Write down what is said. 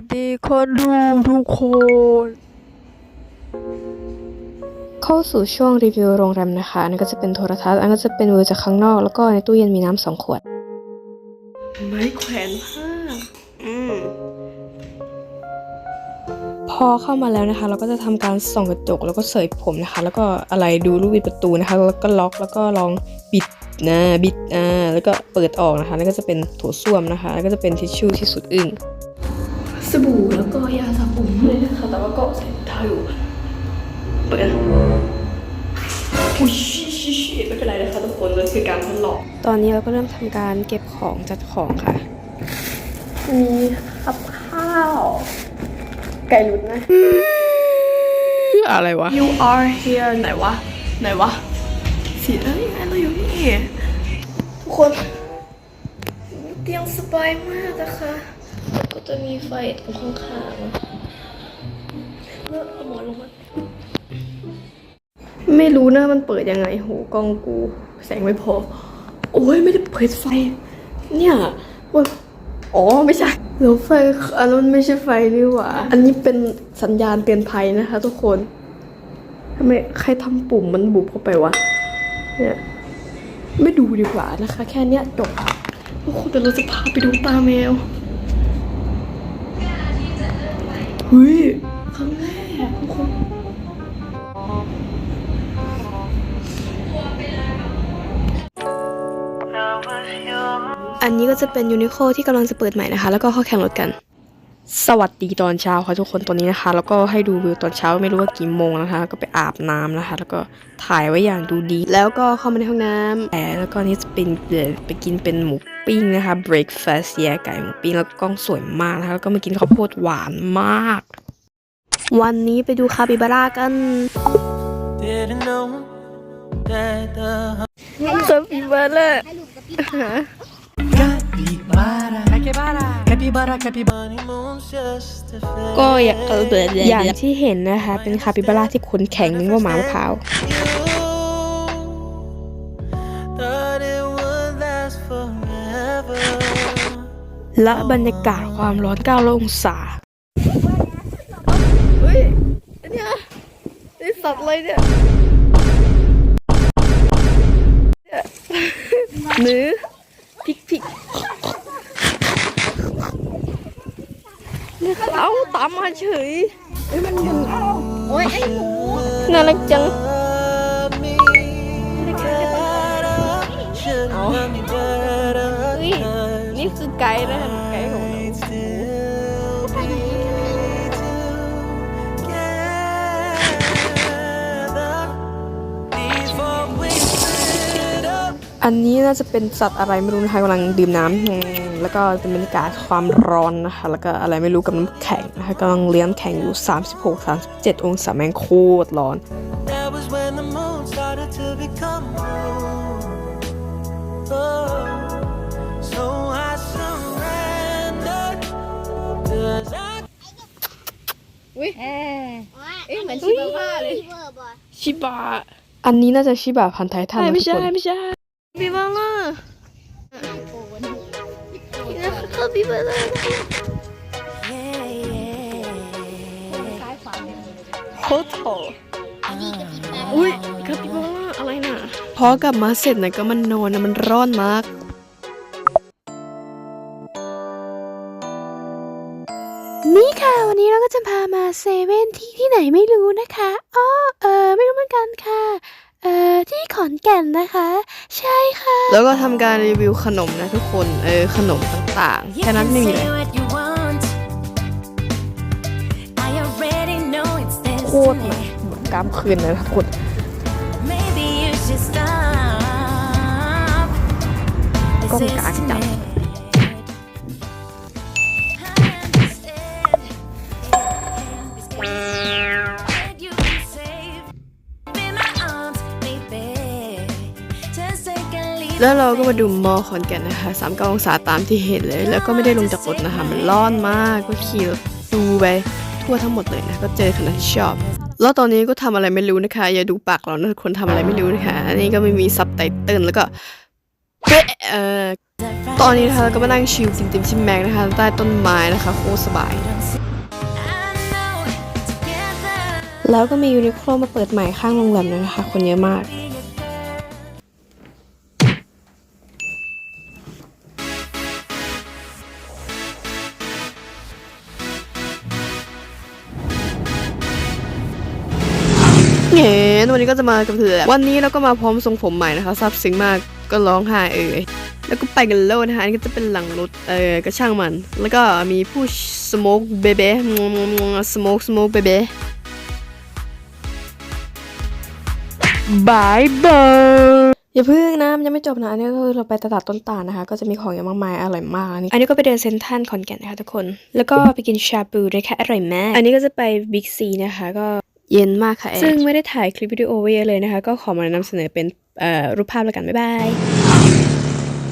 สดีคนดูทุกคน เข้าสู่ช่วงรีวิวโรงแรมนะคะ อันนี้ก็จะเป็นโทรทัศน์ อันนก็จะเป็นวิวจากข้างนอก แล้วก็ในตู้เย็นมีน้ำสองขวด ไม้แขวนผ้าอืมพอเข้ามาแล้วนะคะ เราก็จะทำการส่องกระจกแล้วก็เสยผมนะคะ แล้วก็อะไรดูลูกบิดประตูนะคะ แล้วก็ล็อกแล้วก็ลองบิดนะบิดอ่าแล้วก็เปิดออกนะคะ แล้วก็จะเป็นโถส้วมนะคะ แล้วก็จะเป็นทิชชู่ที่สุดอึ้ง สบู่แล้วก็ยาสระผมเลยนะคะแต่ว่าก็ใส่เท้าอยู่เปิดอุ้ยชิชิชิไม่เป็นไรนะคะทุกคนมันคือการทดลองตอนนี้เราก็เริ่มทำการเก็บของจัดของค่ะมีกับข้าว ไก่หลุดนะอะไรวะ You are here ไหนวะ ไหนวะสีเอ้ยไงเราอยู่นี่ทุกคนเตียงสบายมากนะคะแล้ว ก็จะมีไฟตรงข้างๆเมื่อเอาหมอนลงมาไม่รู้นะมันเปิดยังไงโหกล้องกู แสงไม่พอ โอ้ยไม่ได้เปิดไฟ เนี่ยโอ้ยอ๋อไม่ใช่แล้วไฟอันนั้นมันไม่ใช่ไฟนี่หว่า อันนี้เป็นสัญญาณเตือนภัยนะคะ ทุกคนทำไมใครทำปุ่มมันบุบเข้าไปวะ เนี่ยไม่ดูดีกว่านะคะ แค่เนี้ยจบทุกคนแต่เราจะพาไปดูตาแมว เฮ้ยครั้งแรกทุกคนอันนี้ก็จะเป็นยูนิโคที่กำลังจะเปิดใหม่นะคะ แล้วก็เข้าแข่งรถกัน สวัสดีตอนเช้าค่ะทุกคนตอนนี้นะคะ แล้วก็ให้ดูวิวตอนเช้าไม่รู้ว่ากี่โมงนะคะแล้วก็ไปอาบน้ำนะคะ แล้วก็ถ่ายไว้อย่างดูดี แล้วก็เข้ามาในห้องน้ำแต่แล้วก็นี่จะเป็นเดี๋ยวไปกินเป็นหมูปิ้งนะคะ breakfast แย่ไก่หมูปิ้งแล้วก็กล้องสวยมากนะคะแล้วก็มากินข้าวโพดหวานมาก วันนี้ไปดูคาปิบาร่ากัน Didn't know that the คาปิบาร่า capybara, capybara, capybara, capybara, honeymoon's just a phase. ก็อย่างเอออย่างที่เห็นนะคะ เป็นคาปิบาร่าที่ขนแข็งนึกว่าหมามะพร้าว Thought it would last forever. และบรรยากาศความร้อน9องศา เฮ้ยอันเนี่ยนี่สัตว์อะไรเนี่ยเนี่ยหรือพริกพริก เนี่ยเอาตามมาเฉยเฮ้ยมันมันโอ้ยไอ้หมูน่ารักจัง Love me better, should love me better. เฮ้ยนี่คือไก่นะ อันนี้น่าจะเป็นสัตว์อะไรไม่รู้นะคะกำลังดื่มน้ำอืมแล้วก็เป็นบรรยากาศความร้อนนะคะ แล้วก็อะไรไม่รู้กับน้ำแข็งนะคะกำลังเลี้ยงแข็งอยู่ 36-37 องศาแม่งโคตรร้อน That was when the moon started to become blue. Oh, so I surrendered. 'Cause I เอ๊ะเหมือนชิบะบ้าเลย ชิบะ อันนี้น่าจะชิบะพันธุ์ไททันนะไม่ทุกใช่คนไม่ใช่ บิบาร่าคาปิบาร่าโคตรโถอุ้ยคาปิบาร่าอะไรน่ะ พอกลับมาเสร็จนะก็มันนอนนะมันร้อนมากนี่ค่ะวันนี้เราก็จะพามาเซเว่นที่ที่ไหนไม่รู้นะคะอ้อเออไม่รู้เหมือนกันค่ะ เอ่อที่ขอนแก่นนะคะ ใช่ค่ะ แล้วก็ทำการรีวิวขนมนะทุกคน เออขนมต่างๆ แค่นั้นไม่มีอะไร what you want. I already know it's โคตรนะกล้ามคืนนะทุกคน Maybe you should stop. This Con is cá chậm. too แล้วเราก็มาดูมอขอนแก่นนะคะสามเก้าองศาตามที่เห็นเลย แล้วก็ไม่ได้ลงจากรถนะคะ มันร้อนมากก็ขี่ดูไปทั่วทั้งหมดเลยนะก็เจอคณะที่ชอบแล้วตอนนี้ก็ทำอะไรไม่รู้นะคะ อย่าดูปากเรานะคนทำอะไรไม่รู้นะคะอันนี้ก็ไม่มีซับไตเติลแล้วก็เอ๊ะเออตอนนี้นะคะเราก็มานั่งชิลจิมจิมชิมแม็กนะคะ ใต้ต้นไม้นะคะโคตรสบาย แล้วก็มียูนิโคลมาเปิดใหม่ข้างโรงแรมนะคะ คนเยอะมาก เงี้ยวันนี้ก็จะมากับเธอวันนี้เราก็มาพร้อมทรงผมใหม่นะคะซับซึ้งมากก็ร้องไห้เอ่ยแล้วก็ไปกันโลนะคะอันนี้ก็จะเป็นหลังรถเออก็ช่างมัน แล้วก็มีผู้สโมกเบเบ้สโมกสโมกเบเบ้บายบายอย่าเพิ่งนะมันยังไม่จบนะ อันนี้ก็คือเราไปตลาดต้นตาลนะคะ ก็จะมีของอย่างมากมายอร่อยมากอันนี้อันนี้ก็ไปเดินเซ็นทรัลขอนแก่นนะคะทุกคน แล้วก็ไปกินชาบูด้วยค่ะอร่อยมาก อันนี้ก็จะไปบิ๊กซีนะคะ ก็ เย็นมากค่ะ ซึ่งไม่ได้ถ่ายคลิปวิดีโอไว้เยอะเลยนะคะ ก็ขอมานำเสนอเป็นรูปภาพแล้วกัน บ๊ายบาย